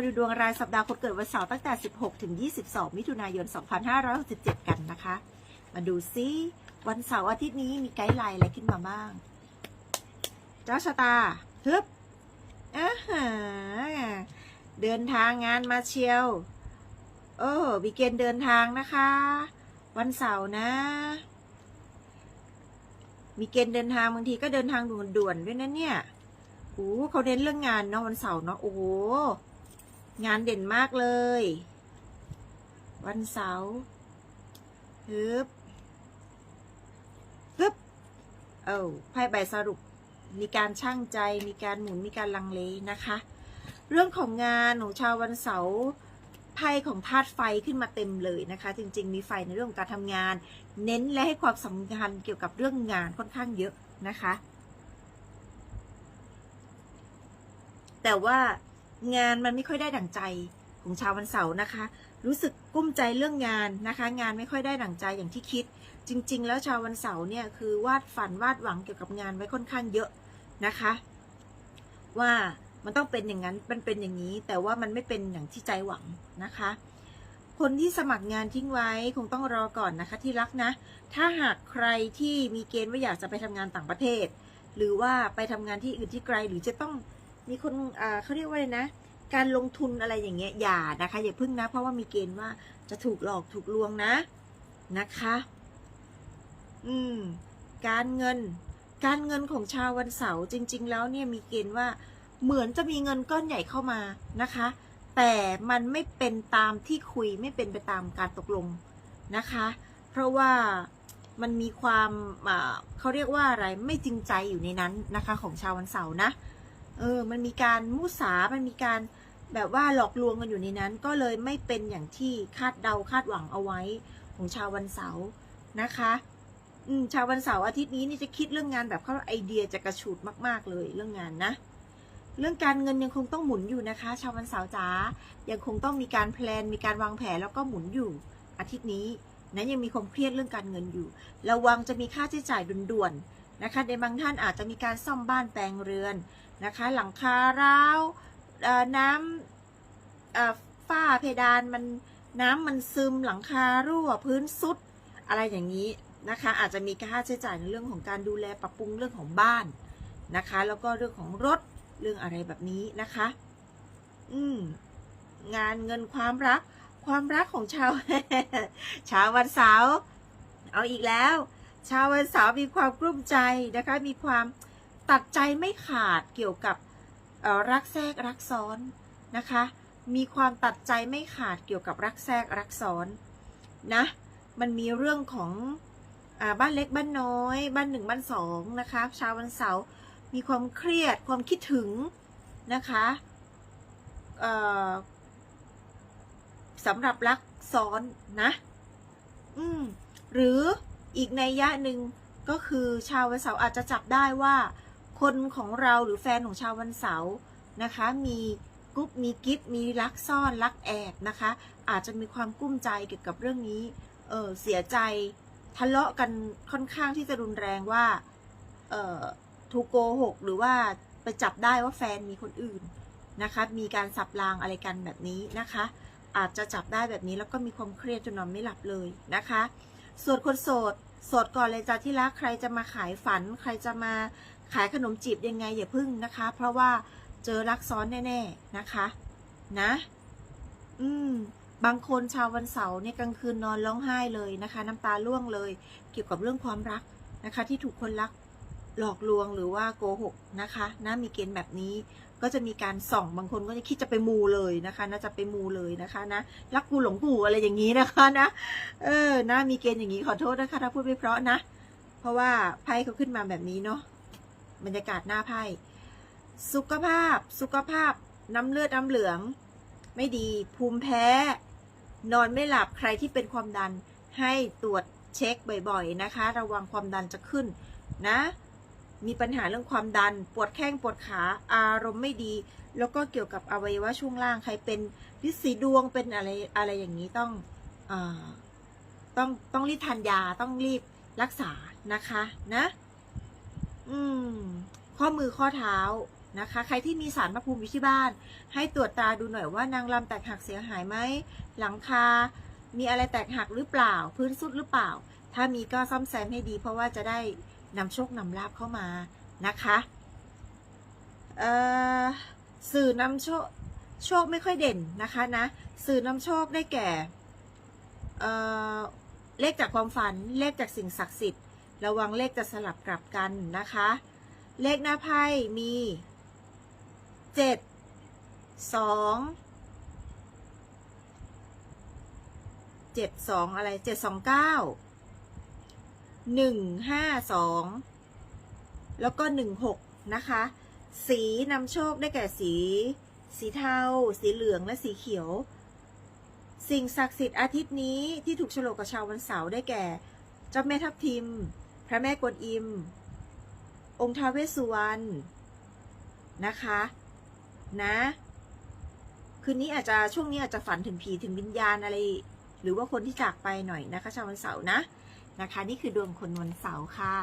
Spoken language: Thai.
มาดูดวงรายสัปดาห์คนเกิดวันเสาร์ตั้งแต่ 16 ถึง 22 มิถุนายน 2567 กันนะคะ มาดูซิ วันเสาร์อาทิตย์นี้มีไกด์ไลน์อะไรขึ้นมาบ้าง เจ้าชะตาฮึบอ่าฮะเดินทางงานมาเชียว โอ้มีเกณฑ์เดินทางนะคะ วันเสาร์นะ มีเกณฑ์เดินทางบางทีก็เดินทางด่วนๆด้วยนะเนี่ยโอ้เขาเน้นเรื่องงานเนาะวันเสาร์เนาะโอ้โห งานเด่นมากเลย วันเสาร์ฮึบฮึบเอ้ไพ่ใบสรุป มีการช่างใจ มีการหมุน มีการลังเลนะคะ เรื่องของงานของชาววันเสาร์ไพ่ของธาตุไฟขึ้นมาเต็มเลยนะคะ จริง ๆ มีไฟในเรื่องของการทำงาน เน้นและให้ความสำคัญเกี่ยวกับเรื่องงานค่อนข้างเยอะนะคะ แต่ว่า งานมันไม่ค่อยได้ดั่งใจของชาววันเสาร์นะคะ รู้สึกกุ้มใจเรื่องงานนะคะ งานไม่ค่อยได้ดั่งใจอย่างที่คิด จริง ๆ แล้วชาววันเสาร์เนี่ยคือวาดฝันวาดหวังเกี่ยวกับงานไว้ค่อนข้างเยอะนะคะ ว่ามันต้องเป็นอย่างนั้นมันเป็นอย่างนี้ แต่ว่ามันไม่เป็นอย่างที่ใจหวังนะคะ คนที่สมัครงานทิ้งไว้คงต้องรอก่อนนะคะที่รักนะ ถ้าหากใครที่มีเกณฑ์ว่าอยากจะไปทำงานต่างประเทศ หรือว่าไปทำงานที่อื่นที่ไกลหรือจะต้อง มีคนอ่าเขาเรียกว่าอะไรนะ การลงทุนอะไรอย่างเงี้ยอย่านะคะ อย่าพึ่งนะ เพราะว่ามีเกณฑ์ว่าจะถูกหลอกถูกลวงนะนะคะ อืม การเงิน การเงินของชาววันเสาร์จริง ๆ แล้วเนี่ยมีเกณฑ์ว่าเหมือนจะมีเงินก้อนใหญ่เข้ามานะคะ แต่มันไม่เป็นตามที่คุยไม่เป็นไปตามการตกลงนะคะ เพราะว่ามันมีความเขาเรียกว่าอะไรไม่จริงใจอยู่ในนั้นนะคะ ของชาววันเสาร์นะ เออ มันมีการมุสา มันมีการแบบว่าหลอกลวงกันอยู่ในนั้น ก็เลยไม่เป็นอย่างที่คาดเดาคาดหวังเอาไว้ของชาววันเสาร์นะคะอืมชาววันเสาร์อาทิตย์นี้นี่จะคิดเรื่องงานแบบเขาไอเดียจะกระฉูดมาก ๆ เลยเรื่องงานนะ เรื่องการเงินยังคงต้องหมุนอยู่นะคะ ชาววันเสาร์จ๋ายังคงต้องมีการแพลนมีการวางแผนแล้วก็หมุนอยู่อาทิตย์นี้นะยังมีความเครียดเรื่องการเงินอยู่ ระวังจะมีค่าใช้จ่ายด่วนๆนะคะในบางท่านอาจจะมีการซ่อมบ้านแปลงเรือน นะคะ หลังคาร้าวน้ำฝ้าเพดานมันน้ำมันซึมหลังคารั่วพื้นซุดอะไรอย่างนี้นะคะ อาจจะมีค่าใช้จ่ายในเรื่องของการดูแลปรับปรุงเรื่องของบ้านนะคะ แล้วก็เรื่องของรถเรื่องอะไรแบบนี้นะคะ อืมงานเงินความรัก ความรักของชาวชาววันเสาร์เอาอีกแล้ว ชาววันเสาร์มีความกลุ้มใจนะคะ มีความ ตัดใจไม่ขาดเกี่ยวกับรักแทรกรักซ้อนนะคะ มีความตัดใจไม่ขาดเกี่ยวกับรักแทรกรักซ้อนนะ มันมีเรื่องของอบ้านเล็กบ้านน้อย บ้านหนึ่งบ้านสองนะคะชาววันเสาร์มีความเครียดความคิดถึงนะคะสำหรับรักซ้อนนะอืมหรืออีกในยะหนึ่งก็คือชาววันเสาร์อาจจะจับได้ว่า คนของเราหรือแฟนของชาววันเสาร์นะคะ มีกุ๊ปมีกิฟมีรักซ่อนรักแอบนะคะ อาจจะมีความกุ้มใจเกี่ยวกับเรื่องนี้เออเสียใจทะเลาะกันค่อนข้างที่จะรุนแรงว่าเออถูกโกหกหรือว่าไปจับได้ว่าแฟนมีคนอื่นนะคะ มีการสับรางอะไรกันแบบนี้นะคะ อาจจะจับได้แบบนี้แล้วก็มีความเครียดจนนอนไม่หลับเลยนะคะส่วนคนโสดโสดก่อนเลยจ้าที่รักใครจะมาขายฝัน ใครจะมา ขายขนมจีบยังไงอย่าพึ่งนะคะ เพราะว่าเจอรักซ้อนแน่ๆนะคะ นะ อืม บางคนชาววันเสาร์เนี่ยกลางคืนนอนร้องไห้เลยนะคะ น้ำตาร่วงเลย เกี่ยวกับเรื่องความรักนะคะ ที่ถูกคนรักหลอกลวงหรือว่าโกหกนะคะนะมีเกณฑ์แบบนี้ก็จะมีการส่องบางคนก็จะคิดจะไปมูเลยนะคะน่าจะไปมูเลยนะคะนะรักกูหลงกูอะไรอย่างนี้นะคะนะเออนะมีเกณฑ์อย่างนี้ขอโทษนะคะถ้าพูดไม่เพราะนะ เพราะว่าไพ่เขาขึ้นมาแบบนี้เนาะ บรรยากาศหน้าไพ่ สุขภาพ สุขภาพ น้ำเลือดน้ำเหลือง ไม่ดี ภูมิแพ้ นอนไม่หลับ ใครที่เป็นความดัน ให้ตรวจเช็คบ่อยๆนะคะ ระวังความดันจะขึ้นนะ มีปัญหาเรื่องความดัน ปวดแข้งปวดขา อารมณ์ไม่ดี แล้วก็เกี่ยวกับอวัยวะช่วงล่าง ใครเป็นลิสีดวง เป็นอะไรอะไรอย่างนี้ต้องอต้องต้องรีบทานยา ต้องรีบรักษานะคะนะ อืม ข้อมือข้อเท้านะคะ ใครที่มีสารพระภูมิอยู่ที่บ้าน ให้ตรวจตาดูหน่อยว่านางลำแตกหักเสียหายไหม หลังคา มีอะไรแตกหักหรือเปล่า พื้นสุดหรือเปล่า ถ้ามีก็ซ่อมแซมให้ดี เพราะว่าจะได้นำโชคนำลาบเข้ามานะคะสื่อนำโชคโชคไม่ค่อยเด่นนะคะนะ สื่อนำโชคได้แก่เเลขจากความฝัน เลขจากสิ่งศักดิ์สิทธิ์ ระวังเลขจะสลับกลับกันนะคะ เลขหน้าไพ่มีเจ็ดสองเจ็ดสองอะไรเจ็ดสองเก้าหนึ่งห้าสองแล้วก็หนึ่งหกนะคะ สีนำโชคได้แก่สี สีเทา สีเหลือง และสีเขียว สิ่งศักดิ์สิทธิ์อาทิตย์นี้ที่ถูกโฉลกกับชาววันเสาร์ได้แก่เจ้าแม่ทับทิม พระแม่กวนอิม องค์ท้าวเวสสุวรรณนะคะ นะ คืนนี้อาจจะช่วงนี้อาจจะฝันถึงผีถึงวิญญาณอะไร หรือว่าคนที่จากไปหน่อยนะคะ ชาววันเสาร์นะนะคะ นี่คือดวงคนวันเสาร์ค่ะ